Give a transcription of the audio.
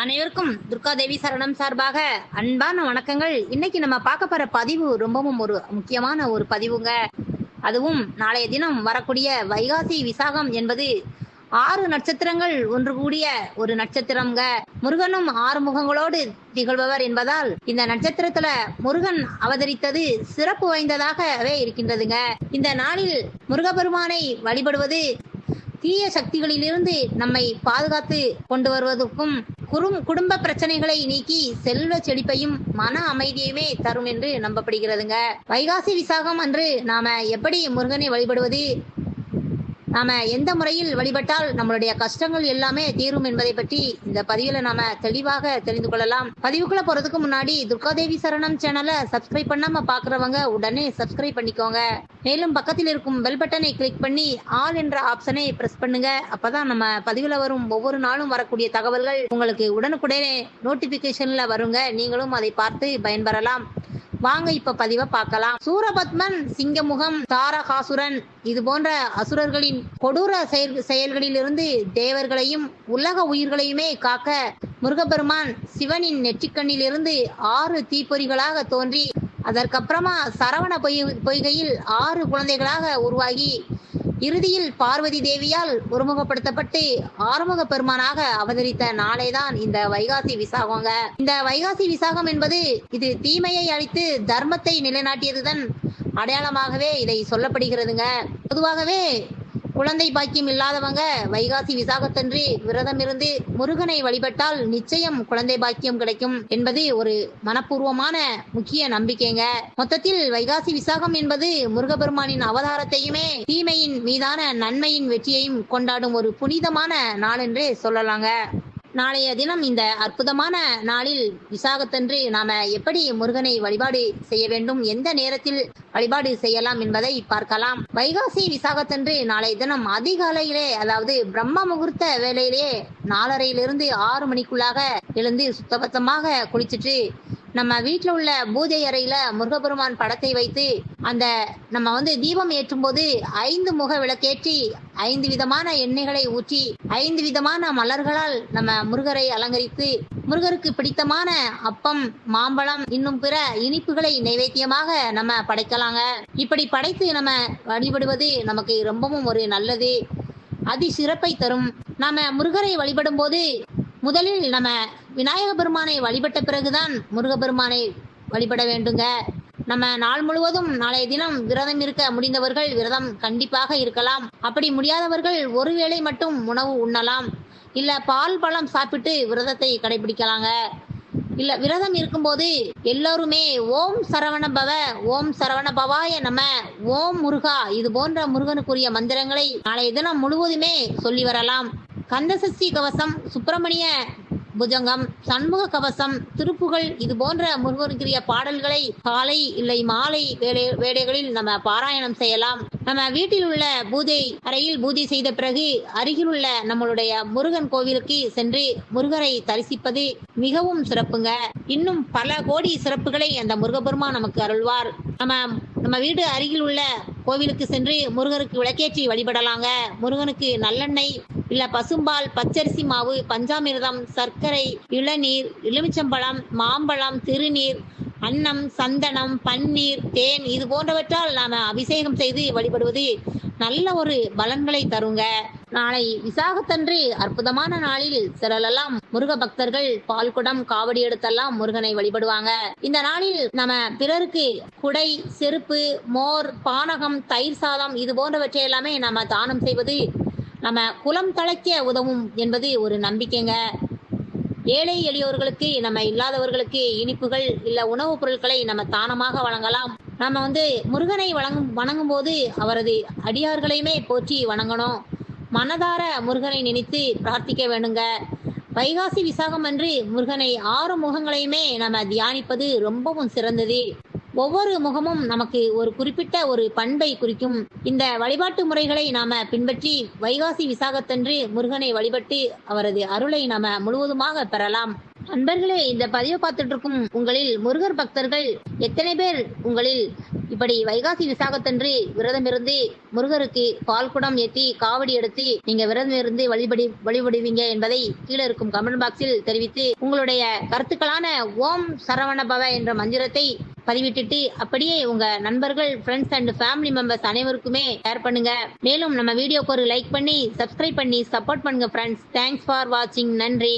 அனைவருக்கும் துர்கா தேவி சரணம் சார்பாக அன்பான வணக்கங்கள். இன்னைக்கு நம்ம பார்க்க போற பதிவு ரொம்பவும் ஒரு முக்கியமான ஒரு பதிவுங்க. அதுவும் நாளைய தினம் வரக்கூடிய வைகாசி விசாகம் என்பது ஆறு நட்சத்திரங்கள் ஒன்று கூடிய ஒரு நட்சத்திரம்ங்க. முருகனும் ஆறு முகங்களோடு திகழ்பவர் என்பதால் இந்த நட்சத்திரத்துல முருகன் அவதரித்தது சிறப்பு வாய்ந்ததாகவே இருக்கின்றதுங்க. இந்த நாளில் முருகபெருமானை வழிபடுவது தீய சக்திகளிலிருந்து நம்மை பாதுகாத்து கொண்டு வருவதற்கும் குறும் குடும்ப பிரச்சனைகளை நீக்கி செல்வ செழிப்பையும் மன அமைதியுமே தரும் என்று நம்பப்படுகிறதுங்க. வைகாசி விசாகம் அன்று நாம எப்படி முருகனை வழிபடுவது? நாம எந்த முறையில் வழிபட்டால் நம்மளுடைய கஷ்டங்கள் எல்லாமே தீரும் என்பதை பற்றி இந்த பதிவுல நாம தெளிவாக தெரிந்து கொள்ளலாம். பதிவுக்குள்ள போறதுக்கு முன்னாடி துர்காதேவி சரணம் சேனலை சப்ஸ்கிரைப் பண்ணாம பாக்குறவங்க உடனே சப்ஸ்கிரைப் பண்ணிக்கோங்க. மேலும் பக்கத்தில் இருக்கும் பெல் பட்டனை கிளிக் பண்ணி ஆல் என்ற ஆப்ஷனை பிரஸ் பண்ணுங்க. அப்பதான் நம்ம பதிவுல வரும் ஒவ்வொரு நாளும் வரக்கூடிய தகவல்கள் உங்களுக்கு உடனுக்குடனே நோட்டிபிகேஷன்ல வருங்க. நீங்களும் அதை பார்த்து பயன்பெறலாம். வாங்க இப்ப பதிவை பார்க்கலாம். சூரபத்மன் சிங்கமுகம் தாரகாசுரன் இது போன்ற அசுரர்களின் கொடூர செயல் செயல்களிலிருந்து தேவர்களையும் உலக உயிர்களையுமே காக்க முருகப்பெருமான் சிவனின் நெற்றிக்கண்ணிலிருந்து ஆறு தீப்பொறிகளாக தோன்றி அதற்கப்புறமா சரவண பொய் பொய்கையில் ஆறு குழந்தைகளாக உருவாகி இறுதியில் பார்வதி தேவியால் ஒருமுகப்படுத்தப்பட்டு ஆறுமுக பெருமானாக அவதரித்த நாளே தான் இந்த வைகாசி விசாகங்க. இந்த வைகாசி விசாகம் என்பது இது தீமையை அழித்து தர்மத்தை நிலைநாட்டியதுதான் அடையாளமாகவே இதை சொல்லப்படுகிறதுங்க. பொதுவாகவே குழந்தை பாக்கியம் இல்லாதவங்க வைகாசி விசாகத்தன்று விரதம் இருந்து முருகனை வழிபட்டால் நிச்சயம் குழந்தை பாக்கியம் கிடைக்கும் என்பது ஒரு மனப்பூர்வமான முக்கிய நம்பிக்கைங்க. மொத்தத்தில் வைகாசி விசாகம் என்பது முருகபெருமானின் அவதாரத்தையுமே தீமையின் மீதான நன்மையின் வெற்றியையும் கொண்டாடும் ஒரு புனிதமான நாள் என்று சொல்லலாங்க. நாளைய தினம் இந்த அற்புதமான நாளில் விசாகத்தன்று நாம எப்படி முருகனை வழிபாடு செய்ய வேண்டும் எந்த நேரத்தில் வழிபாடு செய்யலாம் என்பதை பார்க்கலாம். வைகாசி விசாகத்தன்று நாளைய தினம் அதிகாலையிலே அதாவது பிரம்ம முகூர்த்த வேலையிலே நாலரையிலிருந்து ஆறு மணிக்குள்ளாக எழுந்து சுத்தபத்தமாக குளிச்சுட்டு நம்ம வீட்டில் உள்ள பூஜை அறையில முருகபெருமான் படத்தை வைத்து அந்த நம்ம வந்து தீபம் ஏற்றும் போது ஐந்து முக விளக்கேற்றி ஐந்து விதமான எண்ணெய்களை ஊற்றி ஐந்து விதமான மலர்களால் நம்ம முருகரை அலங்கரித்து முருகருக்கு பிடித்தமான அப்பம் மாம்பழம் இன்னும் பிற இனிப்புகளை நைவேத்தியமாக நம்ம படைக்கலாங்க. இப்படி படைத்து நம்ம வழிபடுவது நமக்கு ரொம்பவும் ஒரு நல்லது. அதி சிறப்பை தரும். நாம முருகரை வழிபடும் போது முதலில் நம்ம விநாயக பெருமானை வழிபட்ட பிறகுதான் முருகப்பெருமானை வழிபட வேண்டுங்க. நம்ம நாள் முழுவதும் நாளைய தினம் விரதம் இருக்க முடிந்தவர்கள் விரதம் கண்டிப்பாக இருக்கலாம். அப்படி முடியாதவர்கள் ஒருவேளை மட்டும் உணவு உண்ணலாம். இல்ல பால் பழம் சாப்பிட்டு விரதத்தை கடைபிடிக்கலாங்க. இல்ல விரதம் இருக்கும்போது எல்லோருமே ஓம் சரவண பவ ஓம் சரவண பவாய நம்ம ஓம் முருகா இது போன்ற முருகனுக்குரிய மந்திரங்களை நாளைய தினம் முழுவதுமே சொல்லி வரலாம். கந்தசஷ்டி கவசம் சுப்பிரமணிய புஜங்கம் சண்முக கவசம் திருப்புகள் இது போன்ற முருகனுக்குரிய பாடல்களை காலை இல்லை மாலை வேலை வேலைகளில் நம்ம பாராயணம் செய்யலாம். நம்ம வீட்டில் உள்ள பூஜை அறையில் பூஜை செய்த பிறகு அருகில் உள்ள நம்மளுடைய முருகன் கோவிலுக்கு சென்று முருகரை தரிசிப்பது மிகவும் சிறப்புங்க. இன்னும் பல கோடி சிறப்புகளை அந்த முருகபெருமான் நமக்கு அருள்வார். நம்ம நம்ம வீடு அருகில் உள்ள கோவிலுக்கு சென்று முருகருக்கு விளக்கேற்றி வழிபடலாங்க. முருகனுக்கு நல்லெண்ணெய் இல்ல பசும்பால் பச்சரிசி மாவு பஞ்சாமிர்தம் சர்க்கரை இளநீர் எலுமிச்சம்பழம் மாம்பழம் திருநீர் அன்னம் சந்தனம் பன்னீர் தேன் இது போன்றவற்றால் நாம அபிஷேகம் செய்து வழிபடுவது நல்ல ஒரு பலன்களை தருங்க. நாளை விசாகத்தன்று அற்புதமான நாளில் சிலரெல்லாம் முருக பக்தர்கள் பால்குடம் காவடி எடுத்தெல்லாம் முருகனை வழிபடுவாங்க. இந்த நாளில் நம்ம பிறருக்கு குடை செருப்பு மோர் பானகம் தயிர் சாதம் இது போன்றவற்றை எல்லாமே நம்ம தானம் செய்வது நம்ம குலம் தழைக்க உதவும் என்பது ஒரு நம்பிக்கைங்க. ஏழை எளியவர்களுக்கு நம்ம இல்லாதவர்களுக்கு இனிப்புகள் இல்ல உணவுப் பொருட்களை நம்ம தானமாக வழங்கலாம். நம்ம வந்து முருகனை வழங்கும் வணங்கும் போது அவரது அடியார்களையுமே போற்றி வணங்கணும். மனதார முருகனை நினைத்து பிரார்த்திக்க வேண்டுங்க. வைகாசி விசாகம் அன்று முருகனை ஆறு முகங்களையுமே நம்ம தியானிப்பது ரொம்பவும் சிறந்தது. ஒவ்வொரு முகமும் நமக்கு ஒரு குறிப்பிட்ட ஒரு பண்பை குறிக்கும். இந்த வழிபாட்டு முறைகளை நாம பின்பற்றி வைகாசி விசாகத்தன்று முருகனை வழிபட்டு அவரது அருளை நாம முழுவதுமாக பெறலாம். அன்பர்களே இந்த பதிவை பார்த்துட்டு இருக்கும் உங்களில் முருகர் பக்தர்கள் எத்தனை பேர் உங்களில்? இப்படி வைகாசி விசாகத்தன்று விரதம் இருந்து முருகருக்கு பால் குடம் ஏற்றி காவடி எடுத்து நீங்க விரதம் இருந்து வழிபடி வழிபடுவீங்க என்பதை கீழே இருக்கும் கமெண்ட் பாக்ஸில் தெரிவித்து உங்களுடைய கருத்துக்களான ஓம் சரவண பவ என்ற மந்திரத்தை பதிவிட்டுட்டு அப்படியே உங்க நண்பர்கள் ஃப்ரெண்ட்ஸ் அண்ட் ஃபேமிலி மெம்பர்ஸ் அனைவருக்குமே ஷேர் பண்ணுங்க. மேலும் நம்ம வீடியோக்கு ஒரு லைக் பண்ணி சப்ஸ்கிரைப் பண்ணி சப்போர்ட் பண்ணுங்க ஃப்ரெண்ட்ஸ் தேங்க்ஸ் ஃபார் வாட்சிங் நன்றி.